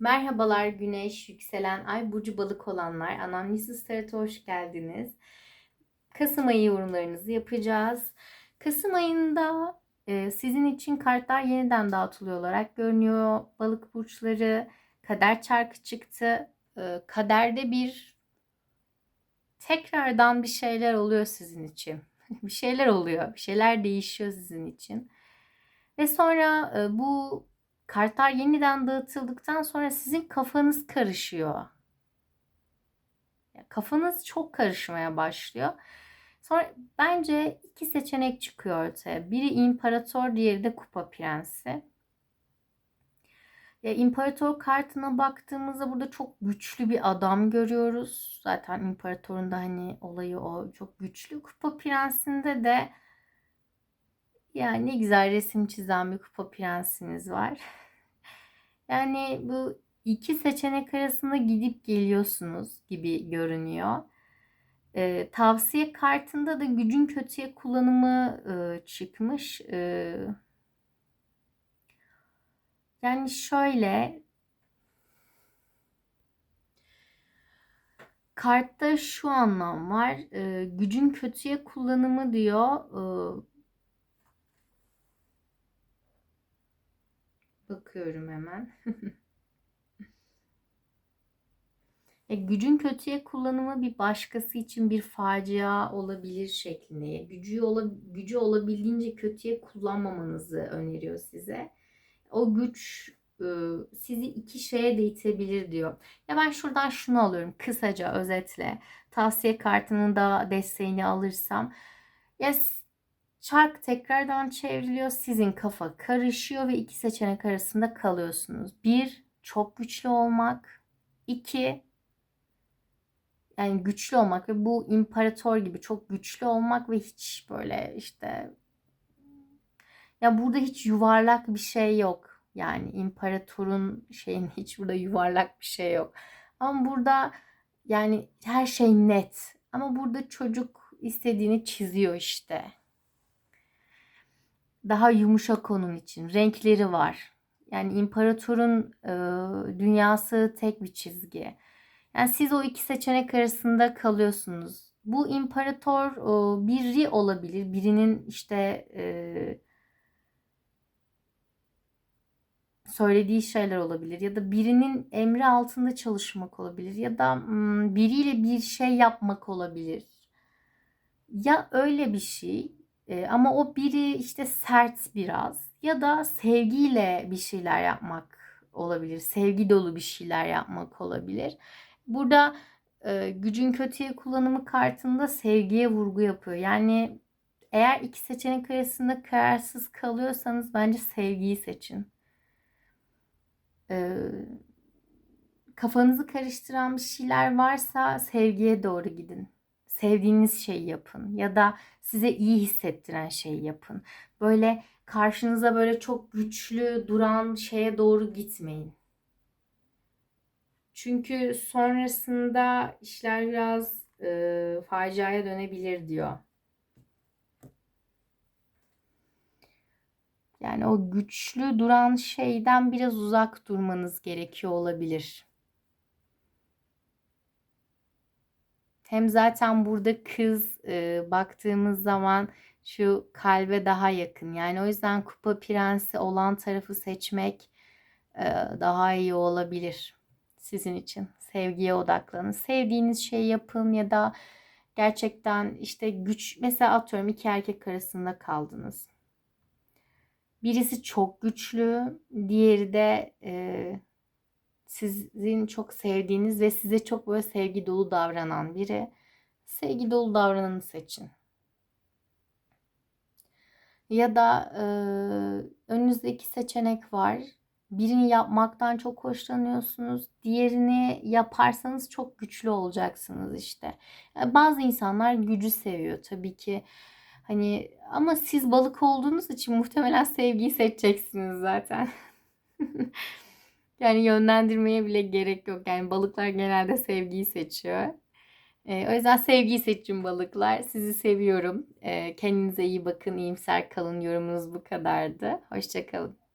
Merhabalar Güneş, yükselen ay burcu balık olanlar. Anamnesis Tarot'a hoş geldiniz. Kasım ayı yorumlarınızı yapacağız. Kasım ayında e, sizin için kartlar yeniden dağıtılıyor olarak görünüyor. Balık burçları, kader çarkı çıktı. E, kaderde bir tekrardan bir şeyler oluyor sizin için. bir şeyler oluyor, bir şeyler değişiyor sizin için. Ve sonra e, bu kartlar yeniden dağıtıldıktan sonra sizin kafanız karışıyor. Kafanız çok karışmaya başlıyor. Sonra bence iki seçenek çıkıyor ortaya. Biri imparator, diğeri de kupa prensi. Ya imparator kartına baktığımızda burada çok güçlü bir adam görüyoruz. Zaten imparatorun da hani olayı o çok güçlü. Kupa prensinde de yani ne güzel resim çizen bir kupa prensiniz var. Yani bu iki seçenek arasında gidip geliyorsunuz gibi görünüyor. Ee, tavsiye kartında da gücün kötüye kullanımı e, çıkmış. Ee, yani şöyle kartta şu anlam var. Ee, gücün kötüye kullanımı diyor. Ee, Bakıyorum hemen. e, gücün kötüye kullanımı bir başkası için bir facia olabilir şeklinde. Gücü, ola, gücü olabildiğince kötüye kullanmamanızı öneriyor size. O güç e, sizi iki şeye de itebilir diyor. Ya ben şuradan şunu alıyorum kısaca özetle. Tavsiye kartının da desteğini alırsam. Ya Çark tekrardan çevriliyor. Sizin kafa karışıyor ve iki seçenek arasında kalıyorsunuz. Bir, çok güçlü olmak. İki, yani güçlü olmak ve bu imparator gibi çok güçlü olmak ve hiç böyle işte ya burada hiç yuvarlak bir şey yok. Yani imparatorun şeyin hiç burada yuvarlak bir şey yok. Ama burada yani her şey net. Ama burada çocuk istediğini çiziyor işte daha yumuşak onun için. Renkleri var. Yani imparatorun e, dünyası tek bir çizgi. Yani siz o iki seçenek arasında kalıyorsunuz. Bu imparator e, biri olabilir. Birinin işte e, söylediği şeyler olabilir ya da birinin emri altında çalışmak olabilir ya da hmm, biriyle bir şey yapmak olabilir. Ya öyle bir şey e, ama o biri işte sert biraz ya da sevgiyle bir şeyler yapmak olabilir. Sevgi dolu bir şeyler yapmak olabilir. Burada e, gücün kötüye kullanımı kartında sevgiye vurgu yapıyor. Yani eğer iki seçenek arasında kararsız kalıyorsanız bence sevgiyi seçin. E, kafanızı karıştıran bir şeyler varsa sevgiye doğru gidin sevdiğiniz şeyi yapın ya da size iyi hissettiren şeyi yapın. Böyle karşınıza böyle çok güçlü duran şeye doğru gitmeyin. Çünkü sonrasında işler biraz e, faciaya dönebilir diyor. Yani o güçlü duran şeyden biraz uzak durmanız gerekiyor olabilir. Hem zaten burada kız e, baktığımız zaman şu kalbe daha yakın. Yani o yüzden kupa prensi olan tarafı seçmek e, daha iyi olabilir sizin için. Sevgiye odaklanın. Sevdiğiniz şeyi yapın ya da gerçekten işte güç mesela atıyorum iki erkek arasında kaldınız. Birisi çok güçlü, diğeri de e, sizin çok sevdiğiniz ve size çok böyle sevgi dolu davranan biri. Sevgi dolu davrananı seçin. Ya da e, önünüzde iki seçenek var. Birini yapmaktan çok hoşlanıyorsunuz. Diğerini yaparsanız çok güçlü olacaksınız işte. Bazı insanlar gücü seviyor tabii ki. Hani ama siz balık olduğunuz için muhtemelen sevgiyi seçeceksiniz zaten. Yani yönlendirmeye bile gerek yok. Yani balıklar genelde sevgiyi seçiyor. E, o yüzden sevgiyi seçin balıklar. Sizi seviyorum. E, kendinize iyi bakın, iyimser kalın. Yorumunuz bu kadardı. Hoşçakalın.